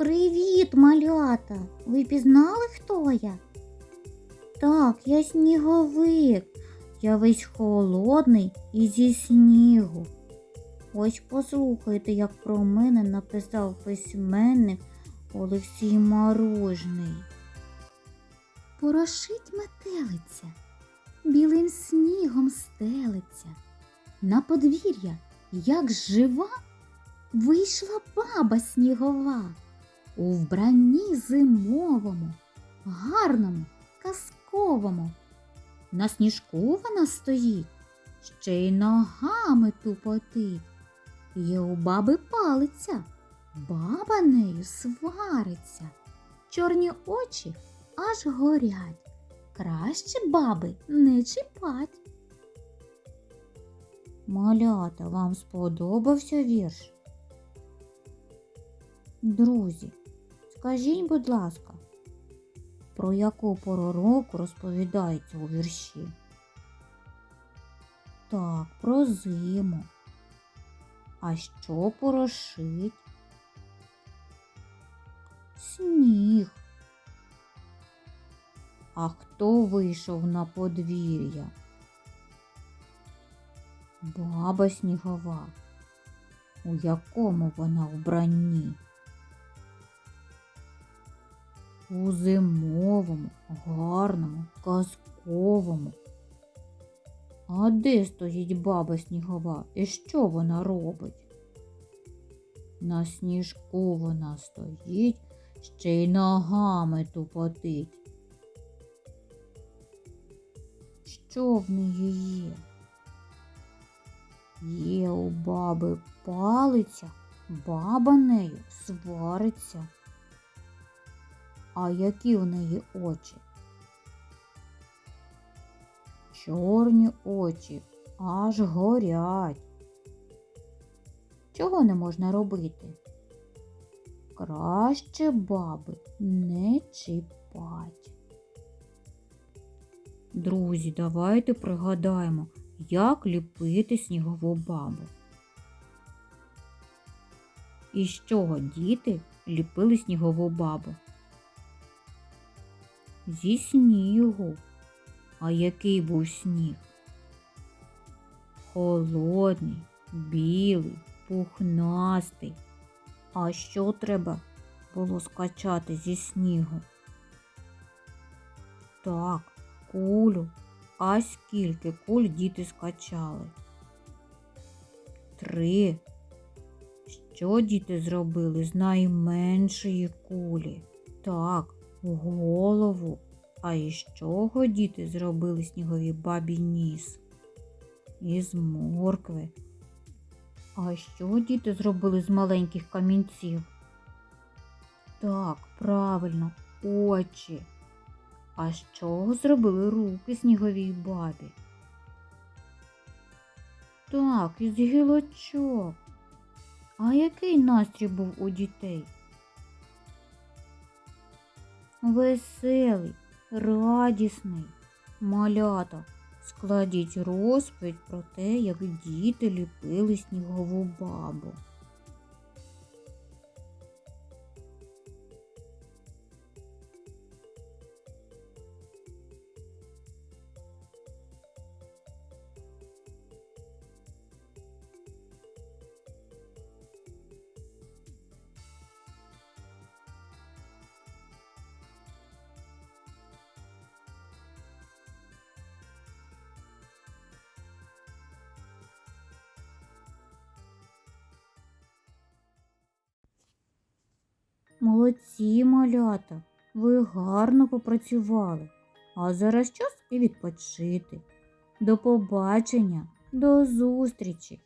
Привіт, малята! Ви пізнали, хто я? Так, я сніговик. Я весь холодний і зі снігу. Ось послухайте, як про мене написав письменник Олексій Морожний. Порошить метелиця, білим снігом стелиться. На подвір'я, як жива, вийшла баба снігова у вбранні зимовому, гарному, казковому. На сніжку вона стоїть, ще й ногами тупотить. Є у баби палиця, баба нею свариться. Чорні очі аж горять. Краще баби не чіпать. Малята, вам сподобався вірш? Друзі, скажіть, будь ласка, про яку пору року розповідається у вірші? Так, про зиму. А що порошить? Сніг. А хто вийшов на подвір'я? Баба снігова. У якому вона вбранні? У зимовому, гарному, казковому. А де стоїть баба снігова і що вона робить? На сніжку вона стоїть, ще й ногами тупотить. Що в неї є? Є у баби палиця, баба нею свариться. А які в неї очі? Чорні очі аж горять. Чого не можна робити? Краще баби не чіпать. Друзі, давайте пригадаємо, як ліпити снігову бабу. І з чого діти ліпили снігову бабу? Зі снігу. А який був сніг? Холодний, білий, пухнастий. А що треба було скачати зі снігу? Так, кулю. А скільки куль діти скачали? Три. Що діти зробили з найменшої кулі? Так, голову. А із чого діти зробили снігові бабі ніс? Із моркви. А що діти зробили з маленьких камінців? Так, правильно, очі. А з чого зробили руки сніговій бабі? Так, із гілочок. А який настрій був у дітей? Веселий, радісний. Малята, складіть розповідь про те, як діти ліпили снігову бабу. Молодці, малята, ви гарно попрацювали. А зараз час і відпочити. До побачення, до зустрічі!